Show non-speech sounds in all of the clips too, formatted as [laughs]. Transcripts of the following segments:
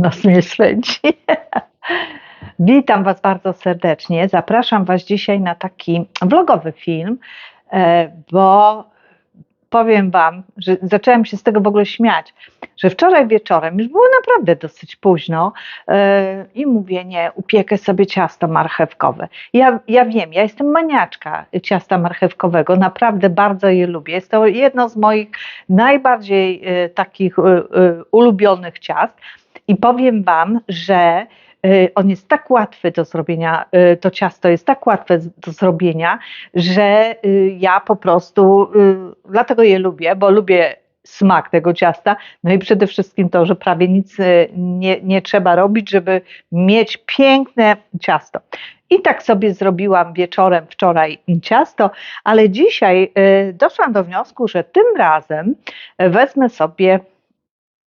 Nos mnie swędzi. [laughs] Witam Was bardzo serdecznie. Zapraszam Was dzisiaj na taki vlogowy film, e, bo powiem Wam, że zaczęłam się z tego w ogóle śmiać, że wczoraj wieczorem już było naprawdę dosyć późno e, i mówię, nie, upiekę sobie ciasto marchewkowe. Ja, ja wiem, ja jestem maniaczka ciasta marchewkowego, naprawdę bardzo je lubię. Jest to jedno z moich najbardziej e, takich ulubionych ciast. I powiem Wam, że on jest tak łatwy do zrobienia, to ciasto jest tak łatwe do zrobienia, że ja po prostu dlatego je lubię, bo lubię smak tego ciasta. No i przede wszystkim to, że prawie nic nie, nie trzeba robić, żeby mieć piękne ciasto. I tak sobie zrobiłam wieczorem wczoraj ciasto, ale dzisiaj doszłam do wniosku, że tym razem wezmę sobie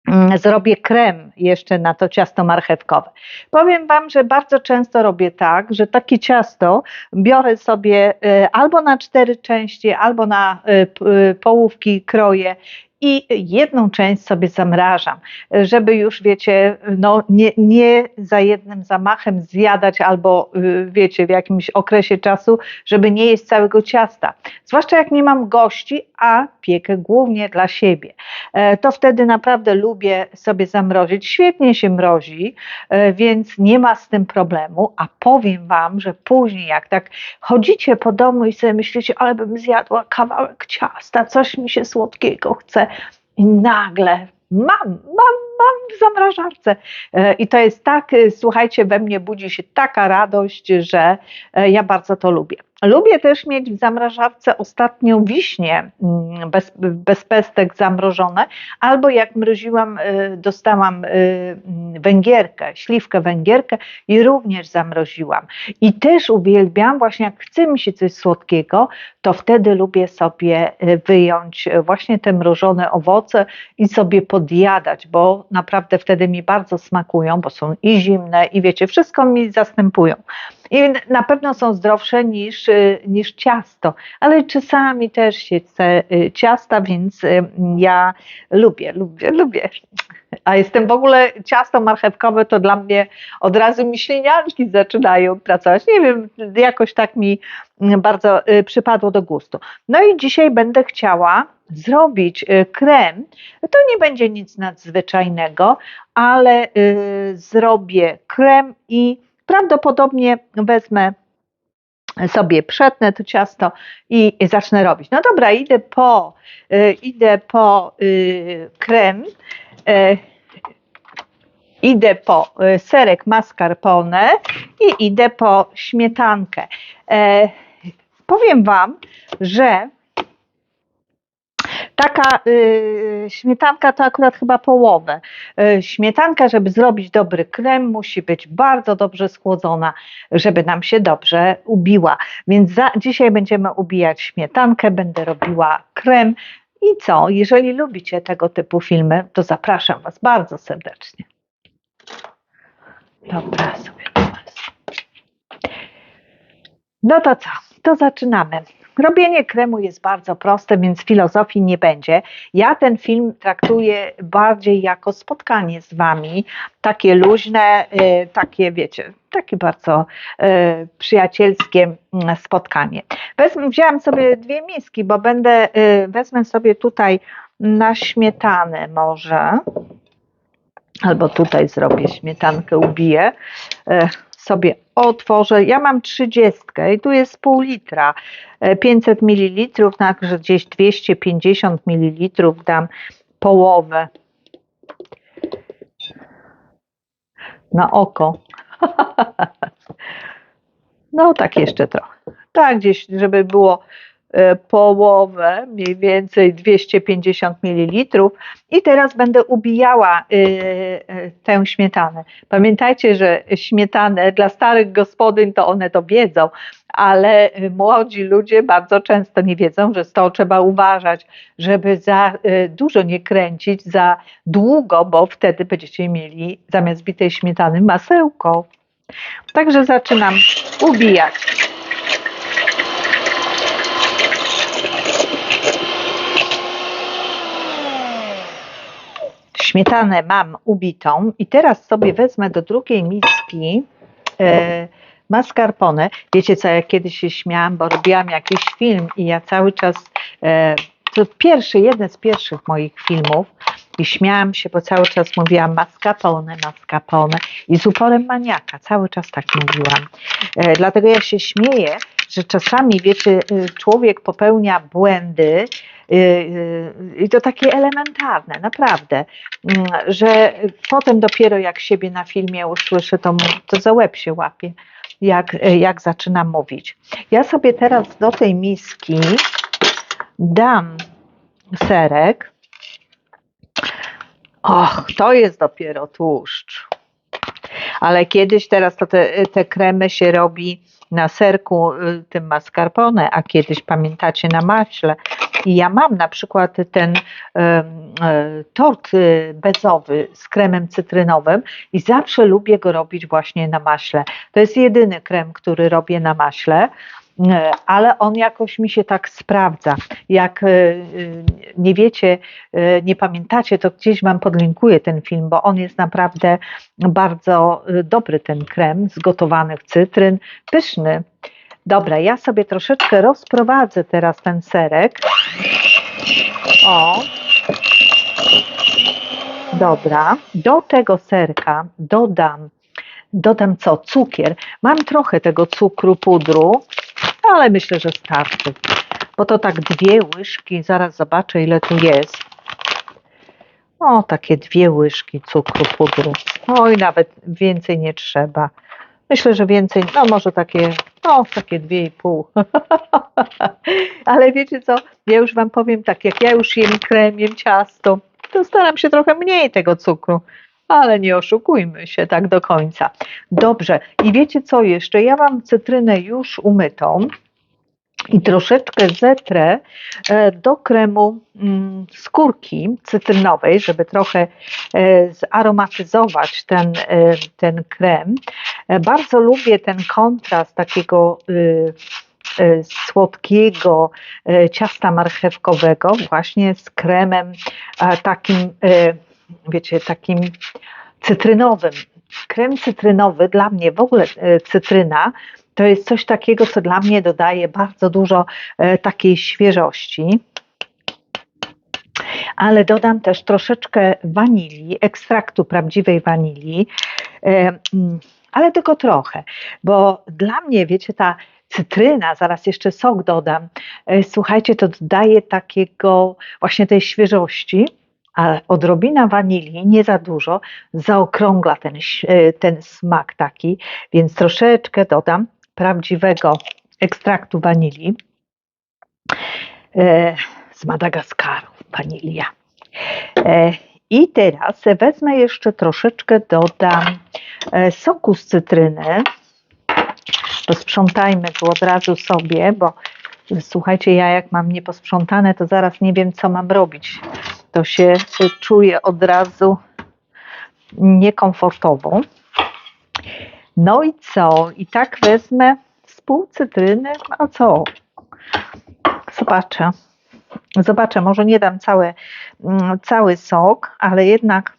Mm, zrobię krem jeszcze na to ciasto marchewkowe. Powiem Wam, że bardzo często robię tak, że takie ciasto biorę sobie y, albo na cztery części, albo na y, y, połówki kroję i jedną część sobie zamrażam, żeby już wiecie, no nie, nie za jednym zamachem zjadać albo wiecie, w jakimś okresie czasu, żeby nie jeść całego ciasta. Zwłaszcza jak nie mam gości, a piekę głównie dla siebie. E, to wtedy naprawdę lubię sobie zamrozić. Świetnie się mrozi, e, więc nie ma z tym problemu, a powiem Wam, że później jak tak chodzicie po domu i sobie myślicie, ale bym zjadła kawałek ciasta, coś mi się słodkiego chce i nagle mam, mam, mam w zamrażarce. E, I to jest tak, słuchajcie, we mnie budzi się taka radość, że ja bardzo to lubię. Lubię też mieć w zamrażarce ostatnio wiśnie mm, bez, bez pestek zamrożone, albo jak mroziłam, y, dostałam y, mm, węgierkę, śliwkę węgierkę i również zamroziłam. I też uwielbiam, właśnie jak chce mi się coś słodkiego, to wtedy lubię sobie y, wyjąć właśnie te mrożone owoce i sobie podjadać, bo naprawdę wtedy mi bardzo smakują, bo są i zimne i wiecie, wszystko mi zastępują. I na pewno są zdrowsze niż, y, niż ciasto, ale czasami też się chce y, ciasta, więc y, ja lubię, lubię, lubię. A jestem w ogóle ciasto marchewkowe, to dla mnie od razu mi śliniaczki zaczynają pracować. Nie wiem, jakoś tak mi bardzo przypadło do gustu. No i dzisiaj będę chciała zrobić krem. To nie będzie nic nadzwyczajnego, ale zrobię krem i prawdopodobnie wezmę sobie przetnę to ciasto i zacznę robić. No dobra, idę po, y, idę po y, krem, y, idę po serek mascarpone i idę po śmietankę. E, powiem Wam, że Taka y, śmietanka to akurat chyba połowę. Y, śmietanka, żeby zrobić dobry krem, musi być bardzo dobrze schłodzona, żeby nam się dobrze ubiła. Więc za, dzisiaj będziemy ubijać śmietankę, będę robiła krem. I co? Jeżeli lubicie tego typu filmy, to zapraszam Was bardzo serdecznie. Dobra, sobie No to co? To zaczynamy. Robienie kremu jest bardzo proste, więc filozofii nie będzie. Ja ten film traktuję bardziej jako spotkanie z Wami, takie luźne, y, takie wiecie, takie bardzo y, przyjacielskie mm, spotkanie. Wezmę, wziąłem sobie dwie miski, bo będę, y, wezmę sobie tutaj na śmietanę może, albo tutaj zrobię śmietankę, ubiję sobie otworzę. Ja mam 30 i tu jest pół litra. 500 ml, także gdzieś 250 ml dam połowę. Na oko. [laughs] No tak jeszcze trochę. Tak gdzieś, żeby było połowę, mniej więcej 250 ml i teraz będę ubijała e, e, tę śmietanę. Pamiętajcie, że śmietanę dla starych gospodyń to one to wiedzą, ale młodzi ludzie bardzo często nie wiedzą, że z trzeba uważać, żeby za dużo nie kręcić, za długo, bo wtedy będziecie mieli zamiast bitej śmietany masełko. Także zaczynam ubijać. Śmietanę mam ubitą i teraz sobie wezmę do drugiej miski e, mascarpone. Wiecie co, ja kiedyś się śmiałam, bo robiłam jakiś film i ja cały czas, e, to pierwszy, jeden z pierwszych moich filmów i śmiałam się, bo cały czas mówiłam mascarpone, mascarpone i z uporem maniaka, cały czas tak mówiłam. E, dlatego ja się śmieję, że czasami, wiecie, y, człowiek popełnia błędy, i to takie elementarne, naprawdę, mm, że potem dopiero jak siebie na filmie usłyszę, to, to za łeb się łapie, jak, jak zaczynam mówić. Ja sobie teraz do tej miski dam serek. Och, to jest dopiero tłuszcz. Ale kiedyś, teraz to te, te kremy się robi na serku y, tym mascarpone, a kiedyś pamiętacie na maśle. I ja mam na przykład ten e, tort y, bezowy z kremem cytrynowym i zawsze lubię go robić właśnie na maśle. To jest jedyny krem, który robię na maśle. e, Ale on jakoś mi się tak sprawdza. Jak e, e, nie wiecie, e, nie pamiętacie, to gdzieś Wam podlinkuję ten film, bo on jest naprawdę bardzo e, dobry, ten krem z gotowanych cytryn, pyszny. Dobra, ja sobie troszeczkę rozprowadzę teraz ten serek. O. Dobra, do tego serka dodam, dodam co? Cukier. Mam trochę tego cukru pudru, ale myślę, że starczy. Bo to tak dwie łyżki, zaraz zobaczę ile tu jest. O, takie dwie łyżki cukru pudru. Oj, nawet więcej nie trzeba. Myślę, że więcej, no może takie, no takie dwie i pół. [laughs] Ale wiecie co, ja już Wam powiem tak, jak ja już jem krem, jem ciasto, to staram się trochę mniej tego cukru. Ale nie oszukujmy się tak do końca. Dobrze, i wiecie co jeszcze? Ja mam cytrynę już umytą i troszeczkę zetrę e, do kremu mm, skórki cytrynowej, żeby trochę e, zaromatyzować ten, e, ten krem. Bardzo lubię ten kontrast takiego y, y, słodkiego ciasta marchewkowego właśnie z kremem takim, wiecie, takim cytrynowym. Krem cytrynowy dla mnie, w ogóle cytryna, to jest coś takiego, co dla mnie dodaje bardzo dużo e, takiej świeżości. Ale dodam też troszeczkę wanilii, ekstraktu prawdziwej wanilii, e, mm, ale tylko trochę, bo dla mnie, wiecie, ta cytryna, zaraz jeszcze sok dodam, e, słuchajcie, to dodaje takiego właśnie tej świeżości, a odrobina wanilii, nie za dużo, zaokrągla ten, ten smak taki, więc troszeczkę dodam prawdziwego ekstraktu wanilii e, z Madagaskaru, wanilia. E, I teraz wezmę jeszcze troszeczkę, dodam e, soku z cytryny. Posprzątajmy tu od razu sobie, bo słuchajcie, ja jak mam nieposprzątane, to zaraz nie wiem, co mam robić. To się czuję od razu niekomfortowo. No i co? I tak wezmę z pół cytryny, a co? Zobaczę. Zobaczę, może nie dam całe, mm, cały sok, ale jednak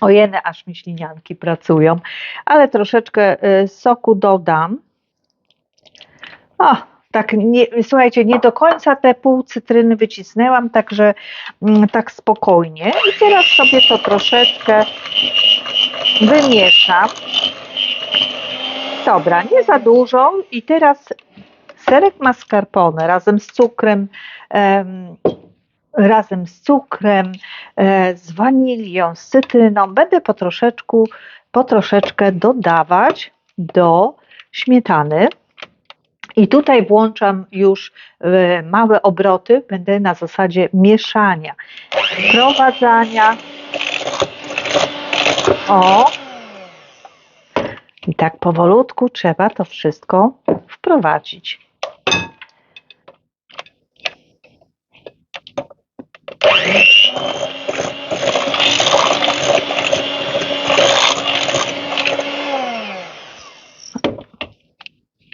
ojene aż mi ślinianki pracują, ale troszeczkę y, soku dodam. O, tak, nie, słuchajcie, nie do końca te pół cytryny wycisnęłam, także mm, tak spokojnie. I teraz sobie to troszeczkę wymieszam. Dobra, nie za dużo. I teraz serek mascarpone razem z cukrem, em, razem z cukrem, e, z wanilią, z cytryną będę po troszeczku, po troszeczkę dodawać do śmietany. I tutaj włączam już e, małe obroty, będę na zasadzie mieszania, wprowadzania. O, i tak powolutku trzeba to wszystko wprowadzić.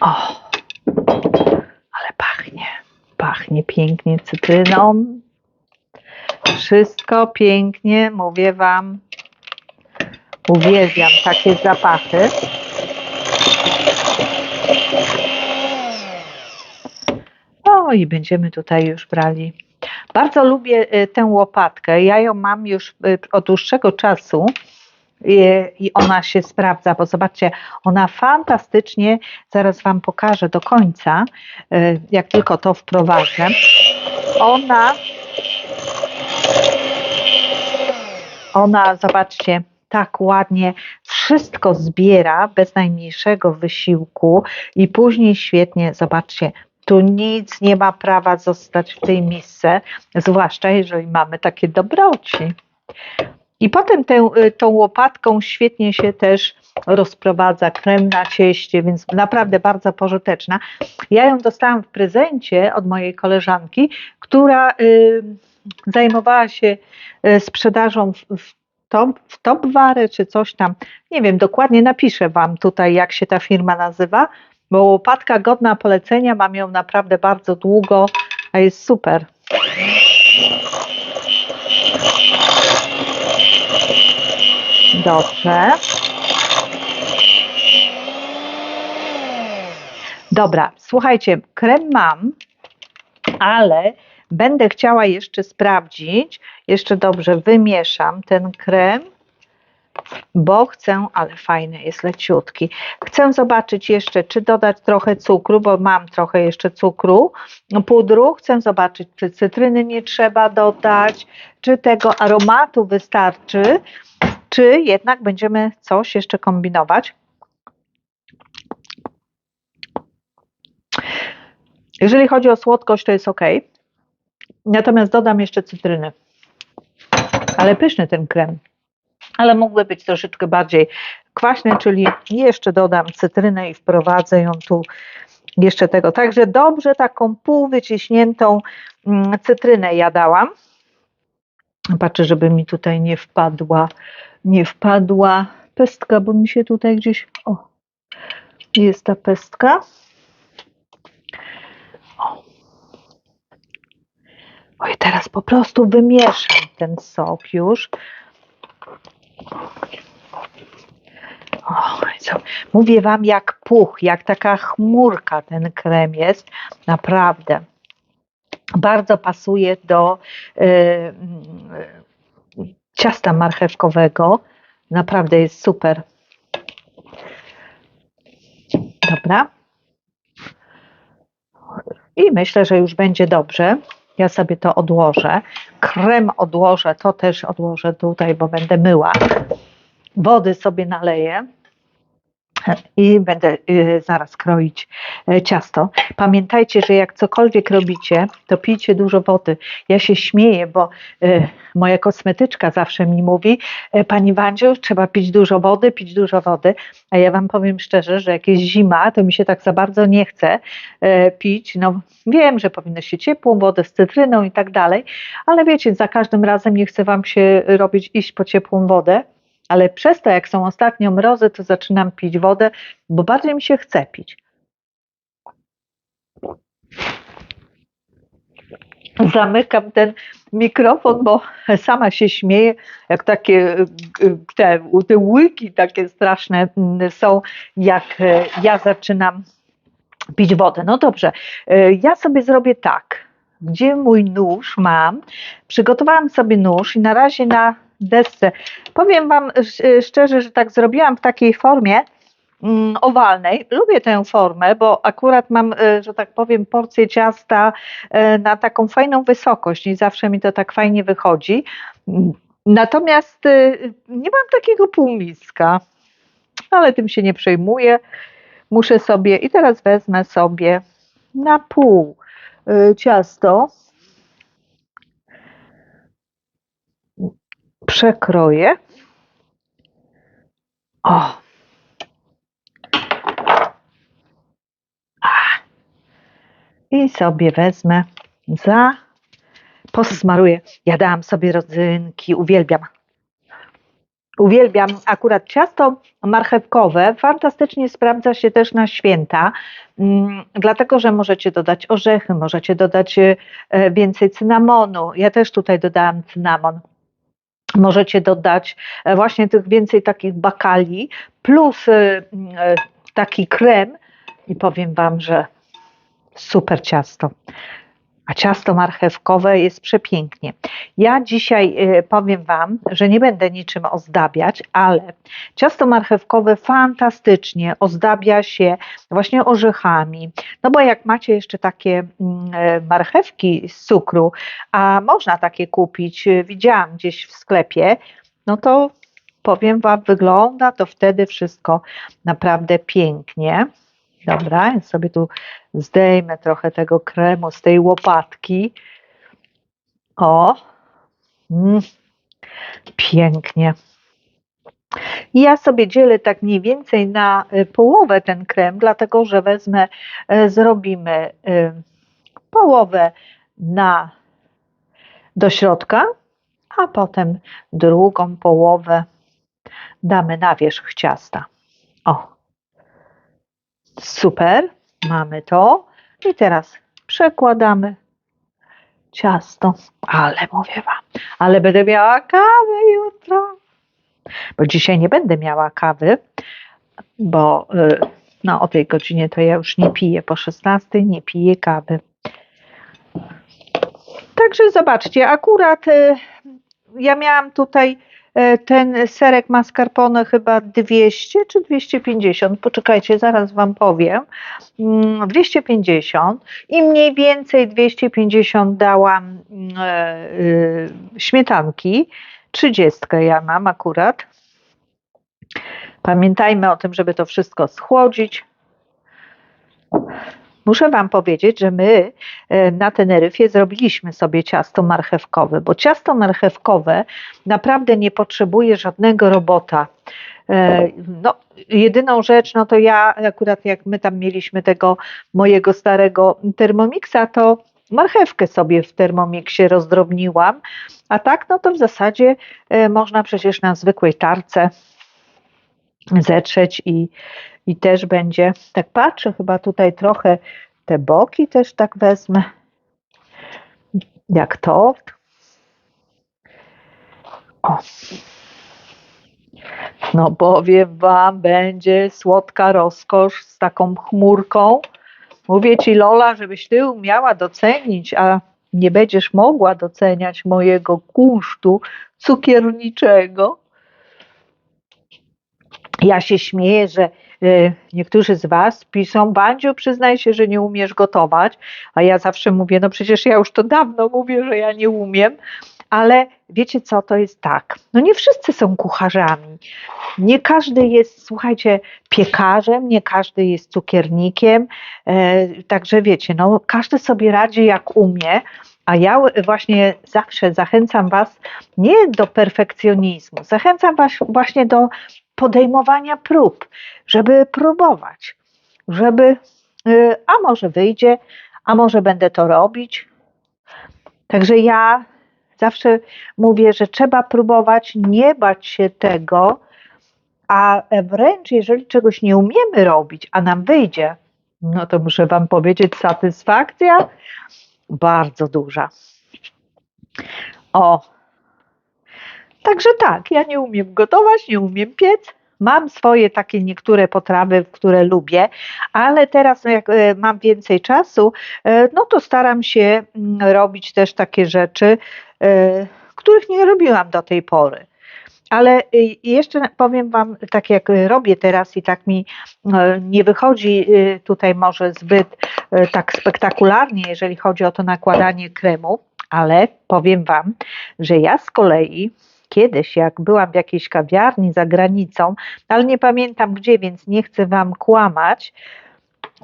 O, ale pachnie, pachnie pięknie cytryną. Wszystko pięknie, mówię Wam. Uwielbiam takie zapachy. O, i będziemy tutaj już brali. Bardzo lubię y, tę łopatkę. Ja ją mam już y, od dłuższego czasu i, ona się sprawdza, bo zobaczcie, ona fantastycznie, zaraz Wam pokażę do końca, y, jak tylko to wprowadzę. Ona, ona, zobaczcie, tak ładnie wszystko zbiera bez najmniejszego wysiłku i później świetnie, zobaczcie, tu nic nie ma prawa zostać w tej misce, zwłaszcza jeżeli mamy takie dobroci. I potem tę, y, tą łopatką świetnie się też rozprowadza krem na cieście, więc naprawdę bardzo pożyteczna. Ja ją dostałam w prezencie od mojej koleżanki, która y, zajmowała się y, sprzedażą w, w w czy coś tam. Nie wiem, dokładnie napiszę Wam tutaj, jak się ta firma nazywa, bo łopatka godna polecenia, mam ją naprawdę bardzo długo, a jest super. Dobrze. Dobra, słuchajcie, krem mam, ale będę chciała jeszcze sprawdzić, jeszcze dobrze wymieszam ten krem, bo chcę, ale fajny jest leciutki. Chcę zobaczyć jeszcze, czy dodać trochę cukru, bo mam trochę jeszcze cukru, pudru. Chcę zobaczyć, czy cytryny nie trzeba dodać, czy tego aromatu wystarczy, czy jednak będziemy coś jeszcze kombinować. Jeżeli chodzi o słodkość, to jest ok. Natomiast dodam jeszcze cytryny. Ale pyszny ten krem. Ale mógłby być troszeczkę bardziej kwaśny, czyli jeszcze dodam cytrynę i wprowadzę ją tu jeszcze tego. Także dobrze taką pół wyciśniętą mm, cytrynę ja dałam. Patrzę, żeby mi tutaj nie wpadła, nie wpadła pestka, bo mi się tutaj gdzieś, o, jest ta pestka. O. Oj, teraz po prostu wymieszam ten sok już. Mówię Wam jak puch, jak taka chmurka ten krem jest. Naprawdę. Bardzo pasuje do y, y, ciasta marchewkowego. Naprawdę jest super. Dobra. I myślę, że już będzie dobrze. Ja sobie to odłożę. Krem odłożę, to też odłożę tutaj, bo będę myła. Wody sobie naleję i będę y, zaraz kroić y, ciasto. Pamiętajcie, że jak cokolwiek robicie, to pijcie dużo wody. Ja się śmieję, bo y, moja kosmetyczka zawsze mi mówi, Pani Wandziu, trzeba pić dużo wody, pić dużo wody, a ja Wam powiem szczerze, że jak jest zima, to mi się tak za bardzo nie chce pić. No wiem, że powinno się ciepłą wodę z cytryną i tak dalej, ale wiecie, za każdym razem nie chce Wam się robić iść po ciepłą wodę, ale przez to, jak są ostatnio mrozy, to zaczynam pić wodę, bo bardziej mi się chce pić. Zamykam ten mikrofon, bo sama się śmieję, jak takie te, te łyki takie straszne są, jak ja zaczynam pić wodę. No dobrze, ja sobie zrobię tak. Gdzie mój nóż mam? Przygotowałam sobie nóż i na razie na desce. Powiem Wam szczerze, że tak zrobiłam w takiej formie mm, owalnej. Lubię tę formę, bo akurat mam, e, że tak powiem, porcję ciasta e, na taką fajną wysokość i zawsze mi to tak fajnie wychodzi. Natomiast nie mam takiego półmiska, ale tym się nie przejmuję. Muszę sobie i teraz wezmę sobie na pół ciasto przekroję. O. I sobie wezmę za posmaruję. Ja dałam sobie rodzynki, uwielbiam. Uwielbiam akurat ciasto marchewkowe. Fantastycznie sprawdza się też na święta, mm, dlatego że możecie dodać orzechy, możecie dodać e, więcej cynamonu. Ja też tutaj dodałam cynamon. Możecie dodać e, właśnie tych więcej takich bakali, plus e, taki krem i powiem Wam, że super ciasto a ciasto marchewkowe jest przepięknie. Ja dzisiaj y, powiem Wam, że nie będę niczym ozdabiać, ale ciasto marchewkowe fantastycznie ozdabia się właśnie orzechami. No bo jak macie jeszcze takie mm, e, marchewki z cukru, a można takie kupić, y, widziałam gdzieś w sklepie, no to powiem Wam, wygląda to wtedy wszystko naprawdę pięknie. Dobra, ja sobie tu zdejmę trochę tego kremu z tej łopatki. O, mm, pięknie. Ja sobie dzielę tak mniej więcej na y, połowę ten krem, dlatego że wezmę, y, zrobimy y, połowę na do środka, a potem drugą połowę damy na wierzch ciasta. Super, mamy to. I teraz przekładamy ciasto. Ale mówię Wam, ale będę miała kawę jutro. Bo dzisiaj nie będę miała kawy, bo y, no, o tej godzinie to ja już nie piję. Po 16 nie piję kawy. Także zobaczcie, akurat y, ja miałam tutaj ten serek mascarpone chyba 200 czy 250, poczekajcie, zaraz Wam powiem, 250 mm, i mniej więcej 250 dałam mm, e, e, śmietanki, 30 ja mam akurat. Pamiętajmy o tym, żeby to wszystko schłodzić. Muszę Wam powiedzieć, że my e, na Teneryfie zrobiliśmy sobie ciasto marchewkowe, bo ciasto marchewkowe naprawdę nie potrzebuje żadnego robota. E, no, jedyną rzecz, no to ja akurat jak my tam mieliśmy tego mojego starego termomiksa, to marchewkę sobie w termomiksie rozdrobniłam, a tak no to w zasadzie e, można przecież na zwykłej tarce zetrzeć i, i też będzie, tak patrzę, chyba tutaj trochę te boki też tak wezmę, jak to. O. No powiem Wam, będzie słodka rozkosz z taką chmurką. Mówię Ci Lola, żebyś Ty umiała docenić, a nie będziesz mogła doceniać mojego kunsztu cukierniczego. Ja się śmieję, że e, niektórzy z Was piszą, Bandziu, przyznaj się, że nie umiesz gotować, a ja zawsze mówię, no przecież ja już to dawno mówię, że ja nie umiem, ale wiecie co, to jest tak, no nie wszyscy są kucharzami, nie każdy jest, słuchajcie, piekarzem, nie każdy jest cukiernikiem, e, także wiecie, no każdy sobie radzi jak umie, a ja właśnie zawsze zachęcam Was nie do perfekcjonizmu, zachęcam Was właśnie do podejmowania prób, żeby próbować, żeby, y, a może wyjdzie, a może będę to robić. Także ja zawsze mówię, że trzeba próbować, nie bać się tego, a wręcz jeżeli czegoś nie umiemy robić, a nam wyjdzie, no to muszę Wam powiedzieć, satysfakcja bardzo duża. O, Także tak, ja nie umiem gotować, nie umiem piec. Mam swoje takie niektóre potrawy, które lubię, ale teraz jak e, mam więcej czasu, e, no to staram się mm, robić też takie rzeczy, e, których nie robiłam do tej pory. Ale jeszcze powiem Wam, tak jak robię teraz i tak mi nie wychodzi tutaj może zbyt tak spektakularnie, jeżeli chodzi o to nakładanie kremu, ale powiem Wam, że ja z kolei kiedyś, jak byłam w jakiejś kawiarni za granicą, ale nie pamiętam gdzie, więc nie chcę Wam kłamać.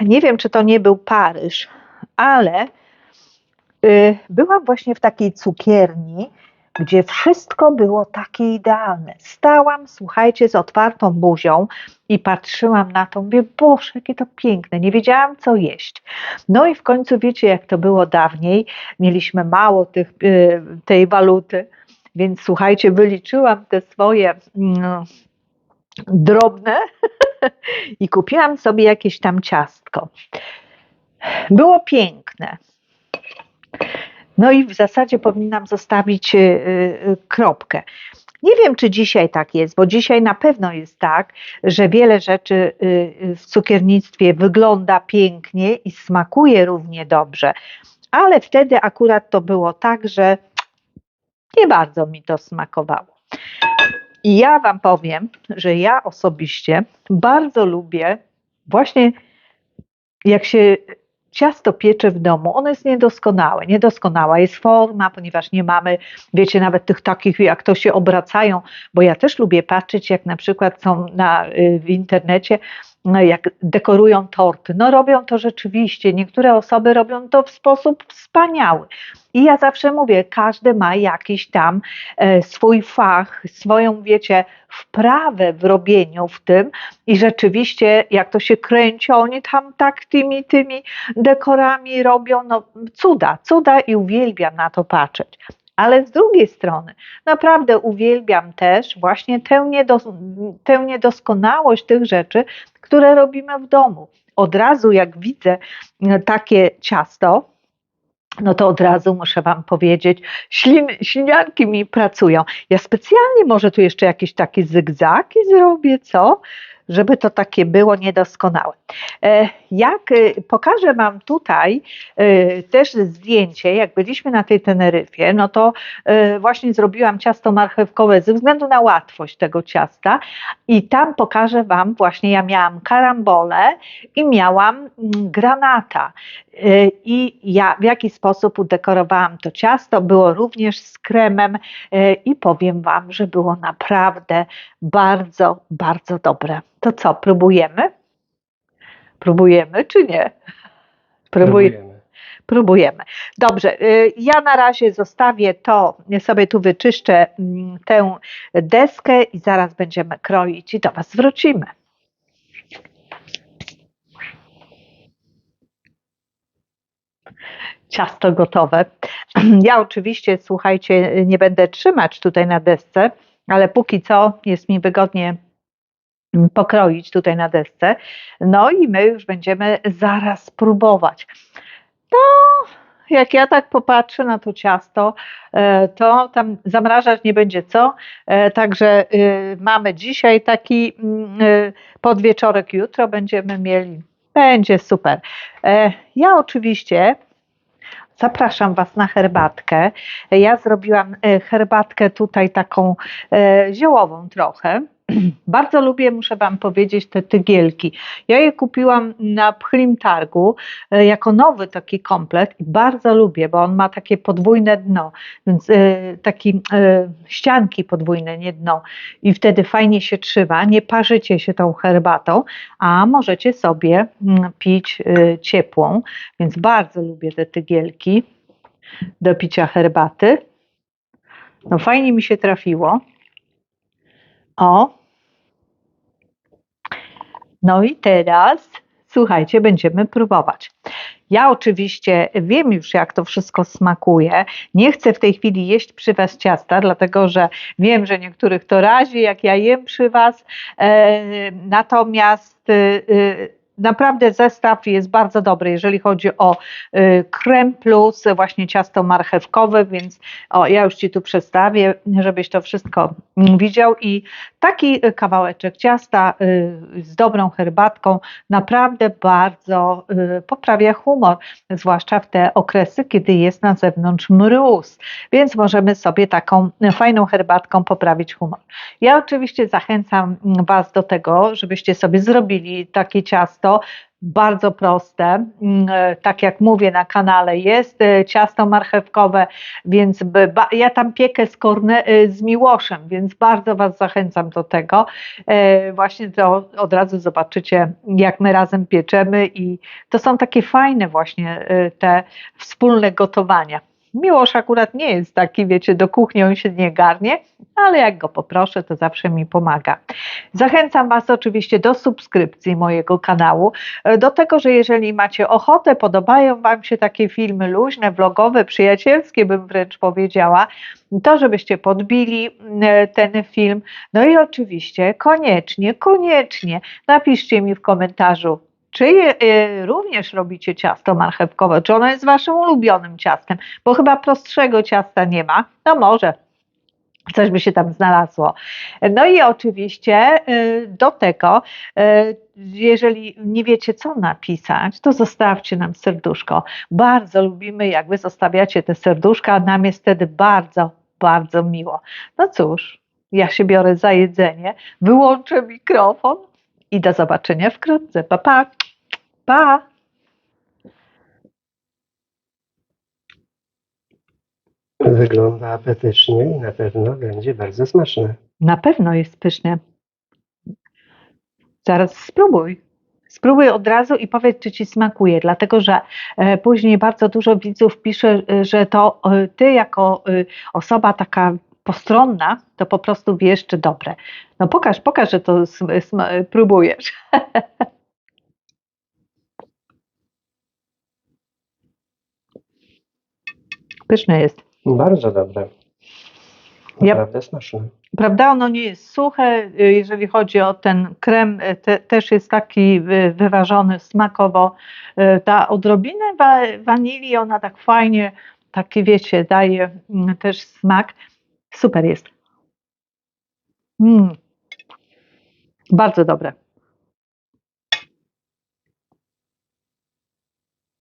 Nie wiem, czy to nie był Paryż, ale y, byłam właśnie w takiej cukierni, gdzie wszystko było takie idealne. Stałam, słuchajcie, z otwartą buzią i patrzyłam na to, mówię, Boże, jakie to piękne, nie wiedziałam, co jeść. No i w końcu wiecie, jak to było dawniej, mieliśmy mało tych, y, tej waluty, Więc słuchajcie, wyliczyłam te swoje mm, drobne [laughs] i kupiłam sobie jakieś tam ciastko. Było piękne. No i w zasadzie powinnam zostawić y, y, kropkę. Nie wiem, czy dzisiaj tak jest, bo dzisiaj na pewno jest tak, że wiele rzeczy y, w cukiernictwie wygląda pięknie i smakuje równie dobrze, ale wtedy akurat to było tak, że nie bardzo mi to smakowało. I ja Wam powiem, że ja osobiście bardzo lubię właśnie jak się ciasto piecze w domu, ono jest niedoskonałe. Niedoskonała jest forma, ponieważ nie mamy, wiecie, nawet tych takich, jak to się obracają, bo ja też lubię patrzeć, jak na przykład są na, y, w internecie jak dekorują torty. No robią to rzeczywiście, niektóre osoby robią to w sposób wspaniały. I ja zawsze mówię, każdy ma jakiś tam e, swój fach, swoją, wiecie, wprawę w robieniu w tym i rzeczywiście jak to się kręci, oni tam tak tymi, tymi dekorami robią, no cuda, cuda i uwielbiam na to patrzeć. Ale z drugiej strony, naprawdę uwielbiam też właśnie tę, niedos tę niedoskonałość tych rzeczy, które robimy w domu. Od razu, jak widzę e, takie ciasto, no to od razu muszę Wam powiedzieć, ślin, ślinianki mi pracują. Ja specjalnie może tu jeszcze jakieś takie zygzaki zrobię, co? Żeby to takie było niedoskonałe. E, jak e, pokażę Wam tutaj e, też zdjęcie, jak byliśmy na tej Teneryfie, no to właśnie zrobiłam ciasto marchewkowe ze względu na łatwość tego ciasta i tam pokażę Wam właśnie, ja miałam karambole i miałam mm, granata. I ja w jaki sposób udekorowałam to ciasto, było również z kremem i powiem Wam, że było naprawdę bardzo, bardzo dobre. To co, próbujemy? Próbujemy czy nie? Próbujemy. Próbujemy. Dobrze, y, ja na razie zostawię to, sobie tu wyczyszczę mm, tę deskę i zaraz będziemy kroić i do Was wrócimy. Ciasto gotowe. [clears throat] Ja oczywiście, słuchajcie, nie będę trzymać tutaj na desce, ale póki co jest mi wygodnie pokroić tutaj na desce. No i my już będziemy zaraz próbować. No, jak ja tak popatrzę na to ciasto, e, to tam zamrażać nie będzie co. E, także y, mamy dzisiaj taki mm, podwieczorek, jutro będziemy mieli. Będzie super. E, ja oczywiście zapraszam Was na herbatkę. Ja zrobiłam herbatkę tutaj taką ziołową trochę. [clears throat] Bardzo lubię, muszę Wam powiedzieć, te tygielki. Ja je kupiłam na Pchlim Targu e, jako nowy taki komplet i bardzo lubię, bo on ma takie podwójne dno, więc e, takie ścianki podwójne, nie dno i wtedy fajnie się trzyma, nie parzycie się tą herbatą, a możecie sobie mm, pić e, ciepłą, więc bardzo lubię te tygielki do picia herbaty. No fajnie mi się trafiło. O, no i teraz, słuchajcie, będziemy próbować. Ja oczywiście wiem już, jak to wszystko smakuje. Nie chcę w tej chwili jeść przy Was ciasta, dlatego że wiem, że niektórych to razi, jak ja jem przy Was. E, natomiast e, naprawdę zestaw jest bardzo dobry, jeżeli chodzi o y, krem plus właśnie ciasto marchewkowe, więc o, ja już Ci tu przedstawię, żebyś to wszystko widział. I taki kawałeczek ciasta y, z dobrą herbatką. Naprawdę bardzo y, poprawia humor, zwłaszcza w te okresy, kiedy jest na zewnątrz mróz, więc możemy sobie taką fajną herbatką poprawić humor. Ja oczywiście zachęcam Was do tego, żebyście sobie zrobili takie ciasto, ciasto, bardzo proste. Mm, e, tak jak mówię na kanale, jest e, ciasto marchewkowe, więc ja tam piekę z, korne, e, z miłoszem, więc bardzo Was zachęcam do tego. Właśnie to od razu zobaczycie, jak my razem pieczemy i to są takie fajne właśnie te wspólne gotowania. Miłosz akurat nie jest taki, wiecie, do kuchni on się nie garnie, ale jak go poproszę, to zawsze mi pomaga. Zachęcam Was oczywiście do subskrypcji mojego kanału, e, do tego, że jeżeli macie ochotę, podobają Wam się takie filmy luźne, vlogowe, przyjacielskie, bym wręcz powiedziała, to żebyście podbili e, ten film. No i oczywiście koniecznie, koniecznie napiszcie mi w komentarzu, czy e, również robicie ciasto marchewkowe, czy ono jest Waszym ulubionym ciastem, bo chyba prostszego ciasta nie ma, no może. Coś by się tam znalazło. No i oczywiście y, do tego, y, jeżeli nie wiecie, co napisać, to zostawcie nam serduszko. Bardzo lubimy, jak wy zostawiacie te serduszka, nam jest wtedy bardzo, bardzo miło. No cóż, ja się biorę za jedzenie, wyłączę mikrofon i do zobaczenia wkrótce. Pa, pa. pa. Wygląda apetycznie i na pewno będzie bardzo smaczne. Na pewno jest pyszne. Zaraz spróbuj. Spróbuj od razu i powiedz, czy ci smakuje, dlatego że e, później bardzo dużo widzów pisze, e, że to e, ty jako osoba taka postronna, to po prostu wiesz, czy dobre. No pokaż, pokaż, że to próbujesz. [laughs] Pyszne jest. Bardzo dobre. Ja- Naprawdę smaczne. Prawda, ono nie jest suche, jeżeli chodzi o ten krem, te, też jest taki y, wyważony smakowo. Y, Ta odrobinę wa, wanilii, ona tak fajnie, taki wiecie, daje mm, też smak. Super jest. Mm. Bardzo dobre.